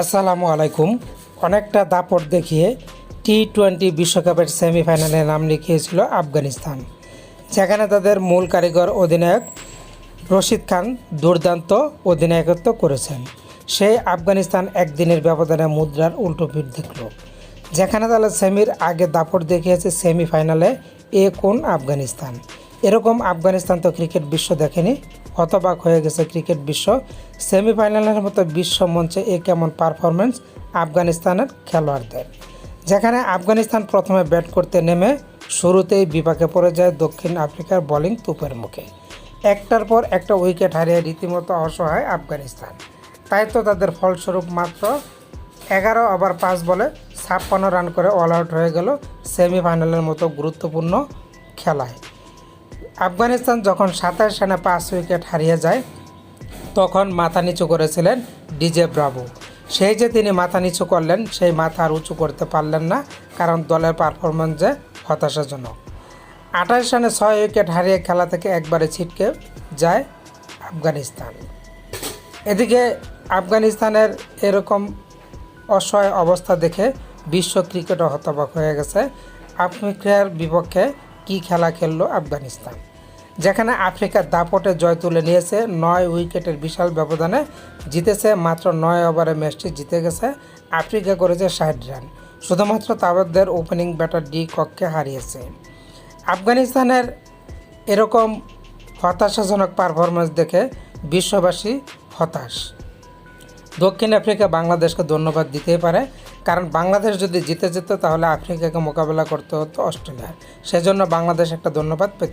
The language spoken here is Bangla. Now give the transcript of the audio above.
আসসালামু আলাইকুম। অনেকটা দাপট দেখিয়ে টি টোয়েন্টি বিশ্বকাপের সেমিফাইনালে নাম লিখিয়েছিল আফগানিস্তান, যেখানে তাদের মূল কারিগর অধিনায়ক রশিদ খান দুর্দান্ত অধিনায়কত্ব করেছেন। সেই আফগানিস্তান একদিনের ব্যবধানে মুদ্রার উল্টো পিঠ দেখল, যেখানে তাহলে সেমির আগে দাপট দেখিয়েছে সেমিফাইনালে এ কোন আফগানিস্তান। এরকম আফগানিস্তান তো ক্রিকেট বিশ্ব দেখেনি, হতবাক হয়ে গেছে ক্রিকেট বিশ্ব। সেমিফাইনালের মতো বিশ্ব মঞ্চে এ কেমন পারফরমেন্স আফগানিস্তানের খেলোয়াড়দের? যেখানে আফগানিস্তান প্রথমে ব্যাট করতে নেমে শুরুতেই বিপাকে পড়ে যায় দক্ষিণ আফ্রিকার বোলিং তুপের মুখে। একটার পর একটা উইকেট হারিয়ে রীতিমতো অসহায় আফগানিস্তান। তাই তো তাদের ফলস্বরূপ মাত্র এগারো ওভার পাঁচ বলে ছাপ্পান্ন রান করে অল আউট হয়ে গেল সেমিফাইনালের মতো গুরুত্বপূর্ণ খেলায়। আফগানিস্তান যখন সাতাশ রানে পাঁচ উইকেট হারিয়ে যায়, তখন মাথা নিচু করেছিলেন ডিজে ব্রাভো। সেই যে তিনি মাথা নিচু করলেন, সেই মাথা আর উঁচু করতে পারলেন না, কারণ দলের পারফরমেন্স যে হতাশাজনক। আঠাশ রানে ছয় উইকেট হারিয়ে খেলা থেকে একবারে ছিটকে যায় আফগানিস্তান। এদিকে আফগানিস্তানের এরকম অসহায় অবস্থা দেখে বিশ্ব ক্রিকেটও হতবাক হয়ে গেছে। আফ্রিকার বিপক্ষে কী খেলা খেলল আফগানিস্তান, যেখানে আফ্রিকার দাপটে জয় তুলে নিয়েছে নয় উইকেটের বিশাল ব্যবধানে জিতেছে মাত্র নয় ওভারে ম্যাচটি জিতে গেছে, আফ্রিকা করেছে ষাট রান, শুধুমাত্র তাবদের ওপেনিং ব্যাটার ডি কককে হারিয়েছে। আফগানিস্তানের এরকম হতাশাজনক পারফরমেন্স দেখে বিশ্ববাসী হতাশ। দক্ষিণ আফ্রিকা বাংলাদেশকে ধন্যবাদ দিতেই পারে। কারণ বাংলাদেশ যদি জিতে যেত, তাহলে আফ্রিকাকে মোকাবেলা করতে হতো অস্ট্রেলিয়ার সেজন্য বাংলাদেশ একটা ধন্যবাদ পেতে